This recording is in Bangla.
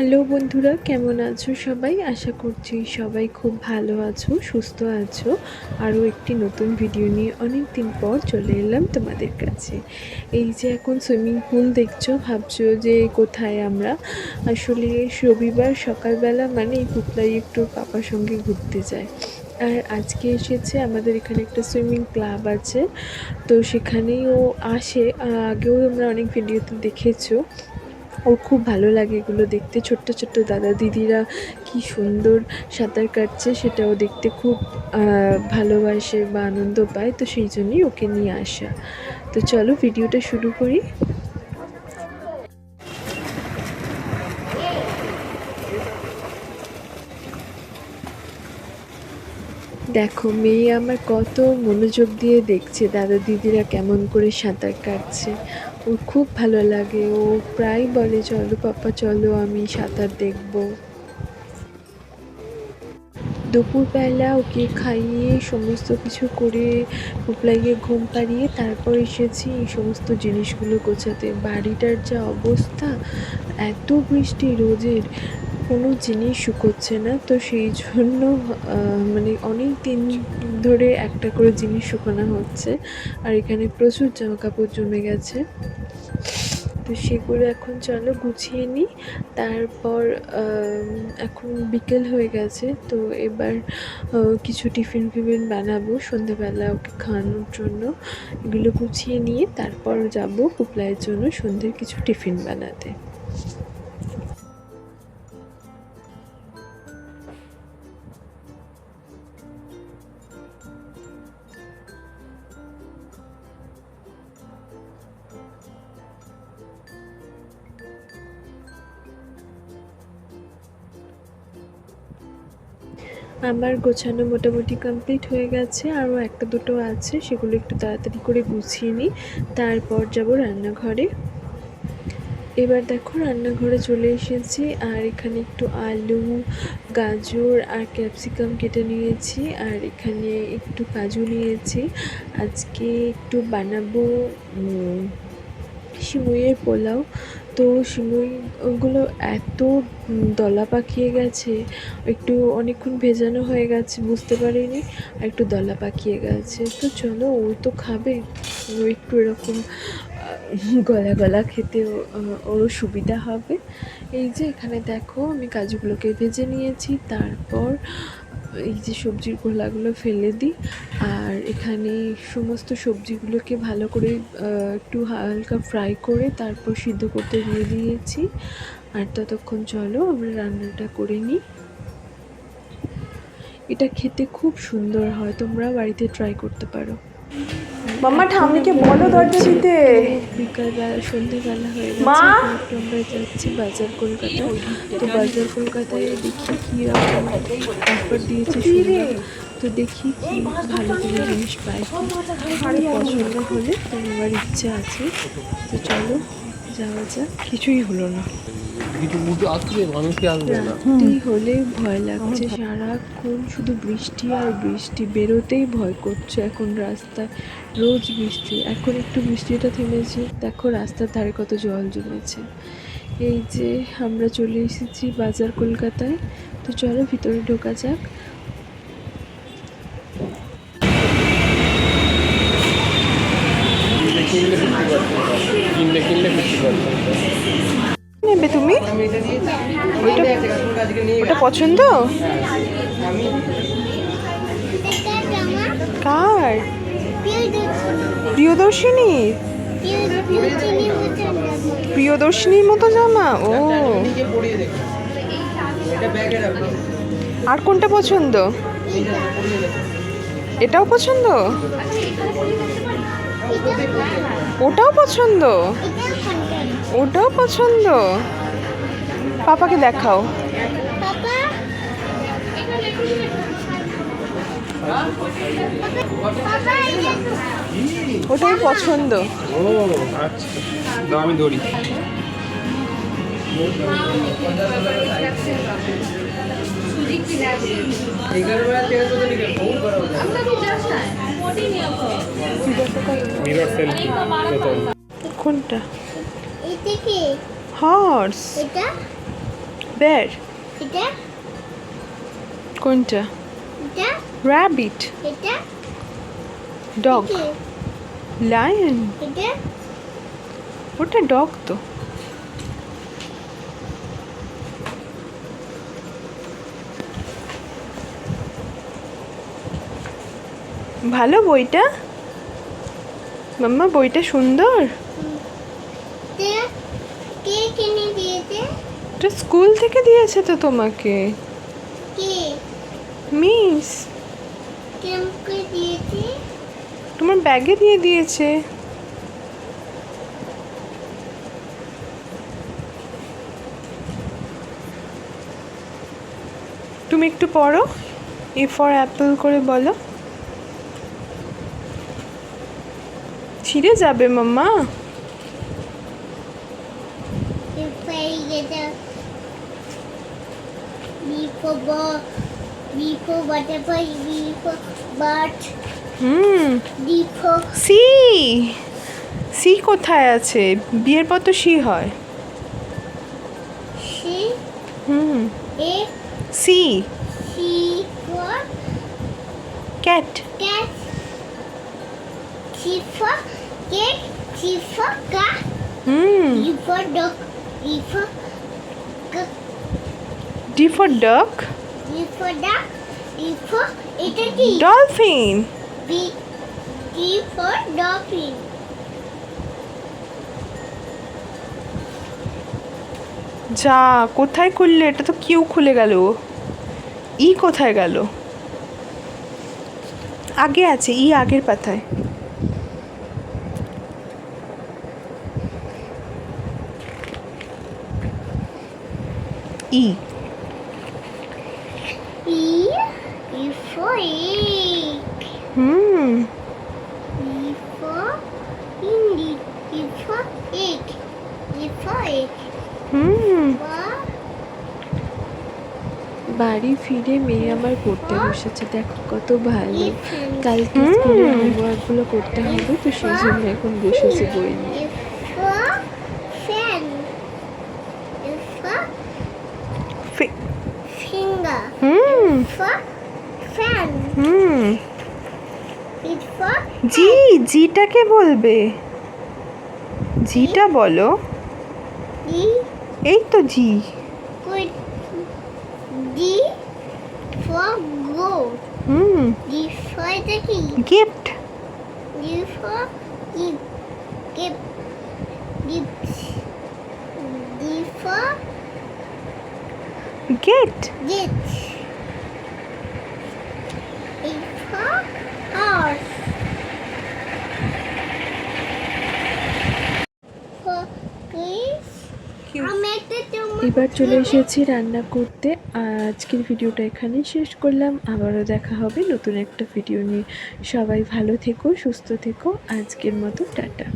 হ্যালো বন্ধুরা, কেমন আছো সবাই? আশা করছি সবাই খুব ভালো আছো, সুস্থ আছো। আরও একটি নতুন ভিডিও নিয়ে অনেক দিন পর চলে এলাম তোমাদের কাছে। এই যে এখন সুইমিং পুল দেখছ, ভাবছ যে কোথায় আমরা? আসলে রবিবার সকালবেলা মানে এই পুতলাই একটু পাপার সঙ্গে ঘুরতে যায় আর আজকে এসেছে আমাদের এখানে একটা সুইমিং ক্লাব আছে। তো সেখানেই ও আসে। আগেও আমরা অনেক ভিডিওতে দেখেছ। ওর খুব ভালো লাগে এগুলো দেখতে। ছোট্ট ছোট্ট দাদা দিদিরা কি সুন্দর সাঁতার কাটছে, সেটাও দেখতে খুব ভালোবাসে বা আনন্দ পায়। তো সেই জন্যই ওকে নিয়ে আসা। তো চলো ভিডিওটা শুরু করি। দেখো, মেয়ে আমার কত মনোযোগ দিয়ে দেখছে, দাদা দিদিরা কেমন করে সাঁতার কাটছে। ওর খুব ভালো লাগে। ও প্রায় বলে, চলো পাপা, চলো, আমি সাঁতার দেখব। দুপুরবেলা ওকে খাইয়ে সমস্ত কিছু করে পুপলাইয়ে ঘুম পাড়িয়ে তারপর এসেছি এই সমস্ত জিনিসগুলো গোছাতে। বাড়িটার যা অবস্থা, এত বৃষ্টি রোজের কোনো জিনিস শুকোচ্ছে না, তো সেই জন্য মানে অনেক দিন ধরে একটা করে জিনিস শুকোনো হচ্ছে, আর এখানে প্রচুর জামা কাপড় জমে গেছে। তো সেগুলো এখন চলো গুছিয়ে নিই তারপর এখন বিকেল হয়ে গেছে, তো এবার কিছু টিফিন ফিফিন বানাবো, সন্ধেবেলা ওকে খাওয়ানোর জন্য। এগুলো গুছিয়ে নিয়ে তারপর যাব পুপলাইয়ের জন্য সন্ধ্যের কিছু টিফিন বানাতে। আমার গোছানো মোটামুটি কমপ্লিট হয়ে গেছে, আরও একটা দুটো আছে, সেগুলো একটু তাড়াতাড়ি করে গুছিয়ে নিই, তারপর যাব রান্নাঘরে। এবার দেখো রান্নাঘরে চলে এসেছি, আর এখানে একটু আলু, গাজর আর ক্যাপসিকাম কেটে নিয়েছি, আর এখানে একটু কাজু নিয়েছি। আজকে একটু বানাবো উম, সিমুইয়ের পোলাও। তো সিমুইগুলো এত দলা পাকিয়ে গেছে একটু অনেকক্ষণ ভেজানো হয়ে গেছে বুঝতে পারিনি আর একটু দলা পাকিয়ে গেছে। তো চলো ও তো খাবে। ও একটু এরকম গলা গলা খেতে ওরও সুবিধা হবে। এই যে এখানে দেখো আমি কাজুগুলোকে ভেজে নিয়েছি। তারপর এই যে সবজির গোলাগুলো ফেলে দিই আর এখানে সমস্ত সবজিগুলোকে ভালো করে একটু হালকা ফ্রাই করে তারপর সিদ্ধ করতে দিয়ে দিয়েছি। আর ততক্ষণ চলো আমরা রান্নাটা করে নিই। এটা খেতে খুব সুন্দর হয় তোমরা বাড়িতে ট্রাই করতে পারো। মাম্মা ঠাম্মিকে বলো দরজা দিতে। বিকালবেলা সন্ধ্যেবেলা হয়ে গেছে! আমরা যাচ্ছি বাজার কলকাতা তো বাজার কলকাতায় দেখি কী রকম অফার দিয়েছে শুনলাম তো দেখি কি ভালো কোনো জিনিস পাই কি পছন্দ হলে তো আমার ইচ্ছা আছে। তো চলো যাওয়া যাক। কিছুই হলো না। কিছু উঠে আসবে মানুষকে আসবে না। রাত্রি হলে ভয় লাগছে। সারাক্ষণ শুধু বৃষ্টি আর বৃষ্টি বেরোতেই ভয় করছে। এখন রাস্তায় রোজ বৃষ্টি এখন একটু বৃষ্টিটা থেমেছে দেখো রাস্তার ধারে কত জল জমেছে। এই যে আমরা চলে এসেছি বাজার কলকাতায় তো চলো ভিতরে ঢোকা যাক। কিনলে কিনলে ফিফটি পার্সেন্ট কিনলে কিনলে ফিফটি পার্সেন্ট নেবে তুমি? ওটা পছন্দ? কার? প্রিয়দর্শিনী? প্রিয়দর্শিনীর মতো জামা? ও। আর কোনটা পছন্দ? এটাও পছন্দ? ওটাও পছন্দ? ওটাও পছন্দ? পাপাকে দেখাও। ওটাই পছন্দ। ও আচ্ছা আমি ধরি। কোনটা? হর্স ও বের এটা কোনটা এটা র্যাবিট এটা ডগ? লায়ন এটা ওটা ডগ তো ভালো বইটা? মাম্মা বইটা সুন্দর। কে কিনে এটা স্কুল থেকে দিয়েছে তো তোমাকে? কে? মিস। তোমার ব্যাগে দিয়ে দিয়েছে। তুমি একটু পড়ো। এ ফর অ্যাপেল করে বলো। ছিঁড়ে যাবে মাম্মা। Before get a before ball, before butterfly, before bird, hmm before C C কোথায় আছে বিয়ের পর তো সি হয় she, hmm a, C she for cat cat, she for cat, she for cat, hmm D for dog, D for c- D for duck D for duck, D for এটা কি dolphin B, D for dolphin. যা কোথায় খুললে? এটা তো কিউ খুলে গেল। ই কোথায় গেল? আগে আছে ই আগের পাতায়। ই E, E for egg. Hmm E for Hindi. E for egg. E for egg. Hmm For বাড়ি ফিরে মেয়ে আমার পড়তে বসেছে। দেখো কত ভালো. কালকে হোমওয়ার্কগুলো করতে হবে তো সেই জন্য এখন বসেছে বই নিয়ে। জি জিটাকে বলবে। জিটা বলো. এই তো জি। G for gold. Hmm. G for the key. Gift. G for gift. Gift. Gift. G for get. Get. A for horse. এবার চলে এসেছি রান্না করতে। আজকের ভিডিওটা এখানেই শেষ করলাম। আবারও দেখা হবে নতুন একটা ভিডিও নিয়ে। সবাই ভালো থেকো, সুস্থ থেকো। আজকের মতো টাটা।